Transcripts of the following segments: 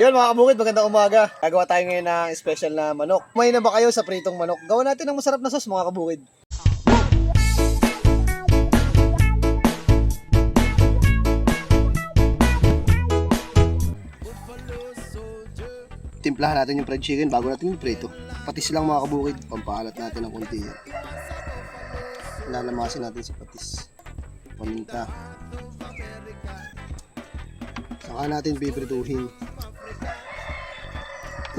Yun mga kabukid, magandang umaga. Gagawa tayo ngayon ng special na manok. May na ba kayo sa pritong manok? Gawa natin ng masarap na sauce mga kabukid. Timplahan natin yung fried chicken bago natin yung prito. Patis lang mga kabukid, pampahalat natin ng konti. Lalamasin natin sa patis. Paminta. Saka natin piprituhin.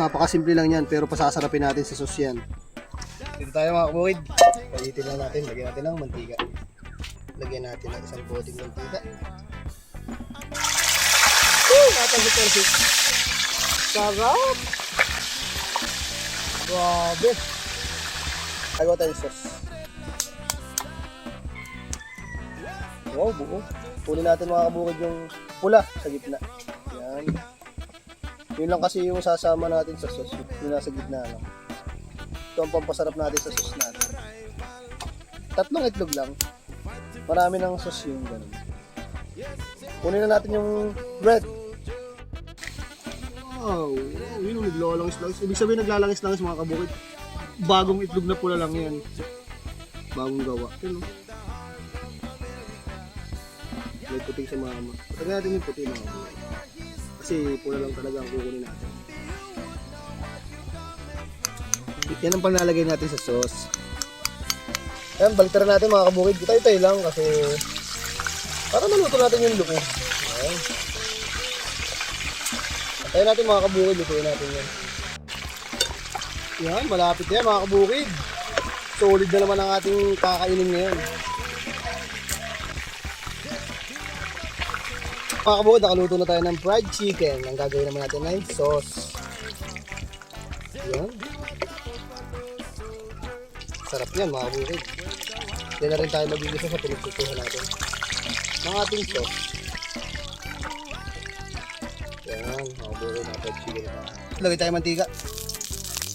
Napakasimple lang yan, pero pasasarapin natin sa sauce yan. Dito tayo mga kabukid. Palitin lang natin, lagyan natin ng mantika. Lagyan natin ng isang boting mantika. Woo! Natalsik-talsik. Sarap! Grabe! Agaw tayo sauce. Wow, buo. Kunin natin mga kabukid yung pula sa gitna. Yan. Yun lang kasi yung sasama natin sa sauce. Yung nasa gitna lang. Ito ang pampasarap natin sa sauce natin. Tatlong itlog lang. Marami ng sauce yung ganun. Kunin na natin yung bread. Wow, yun yung naglalangis-langis. Ibig sabihin naglalangis-langis mga kabukid. Bagong itlog na pula lang yan. Bagong gawa. Yun o. May puting sa mama. Patagal natin yung puti kabukid. Kasi pula lang talaga ang kukunin natin. Yan ang panlalagay natin sa sauce. Ayan, baliktaran natin mga kabukid. Tayo-tayo lang kasi para maluto natin yung luko. Ayan. Tayo natin mga kabukid, lutuin natin yan. Yan, malapit yan mga kabukid. Solid na naman ang ating kakainin ngayon. Mga kabukid, nakaluto na tayo ng fried chicken. Ang gagawin naman natin ay sauce. Yan. Sarap yan mga kabukid. Yan na rin tayo magigisa sa pinagtutuhan natin. Ng ating sauce. Yan, mga kabukid na fried chicken. Lagay tayo mantika.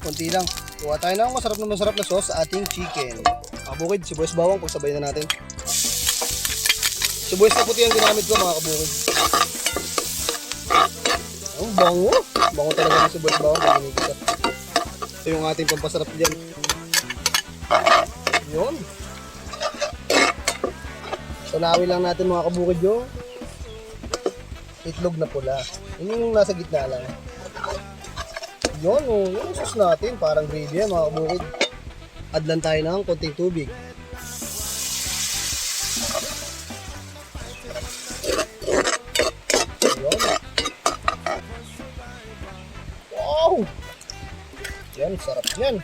Kunti lang. Kuha tayo ng masarap na masarap na sauce sa ating chicken. Mga kabukid, sibuyas bawang pagsabay na natin. Sibuyas na puti ang ginamit ko mga kabukid. Ang bango. Bango talaga ng sibuyas bawang pag. Ito yung ating pampasarap dyan. Yun. Tunawin lang natin mga kabukid yung itlog na pula. Yun yung nasa gitna lang. Yun, oh, yun yung sauce natin. Parang gravy mga kabukid. Add lang tayo ng konting tubig. Yan.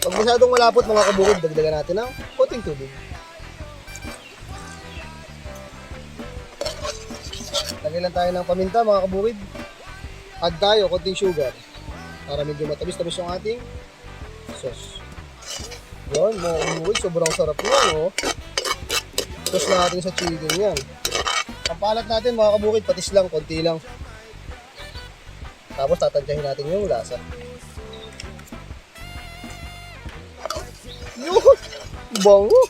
Pag masyadong malapot mga kabukid, dagdagan natin ng konting tubig. Lagay lang tayo ng paminta mga kabukid. Add tayo konting sugar para medyo matamis-tamis yung ating sauce. Yun, mga kabukid, sobrang sarap yan, oh. Sauce natin sa chicken yan. Pampalat natin mga kabukid, patis lang, konti lang. Tapos tatansyahin natin yung lasa. Yun! Bango!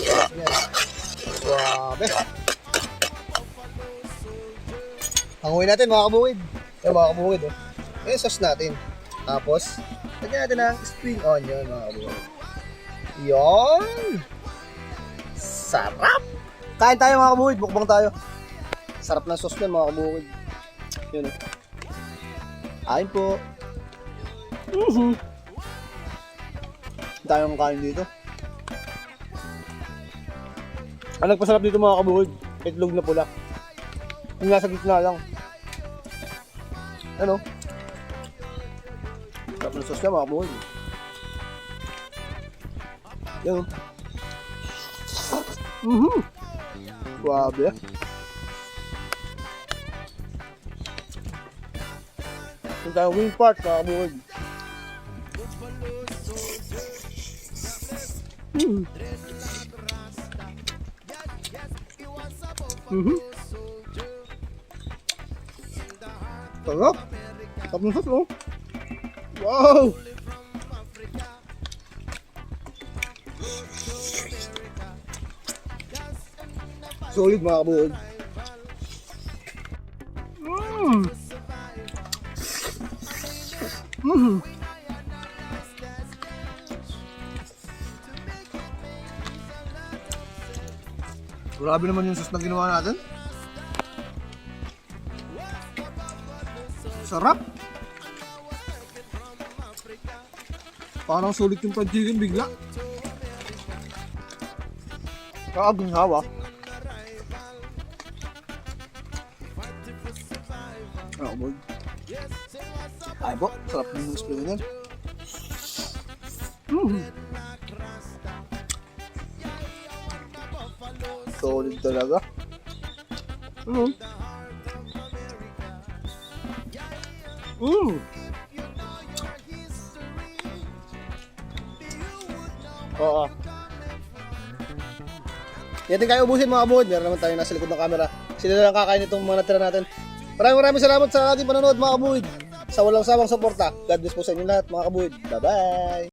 Yan. Swabe! Hanguin natin mga kabukid. Yan mga kabukid. Oh. Yan sauce natin. Tapos, lagyan natin ng spring onion mga kabukid. Yan! Sarap! Kain tayo mga kabukid. Bukbang tayo. Sarap ng sauce na mga kabukid. Yun oh. Kain po. Mhm. Tayong kain dito. Ang nagpasarap dito mga kabukid, itlog na pula. Yung nasa gitna lang. Ano? Sarap ng sauce niya mga kabukid. Yan. Mhm. Grabe. Yung tayong wing part mga kabukid. Mm. Mhm. Sarap. Oh. Wow! Solid mga kabukid. Mmm. Grabe naman yung sauce na ginawa natin. Sarap. Parang sulit yung fried chicken bigla. Kakaginhawa. Ah, Ay po, sarap din yung spring yan. Mm. Solid talaga. Mm. Mm. Oo. Yan din kayo ubusin mga kabukid. Meron naman tayo nasa likod ng camera. Sila na lang kakain itong mga natira natin. Maraming maraming salamat sa ating panonood mga kabukid. Sa walang sawang suporta. God bless po sa inyo lahat mga kabukid. Bye-bye!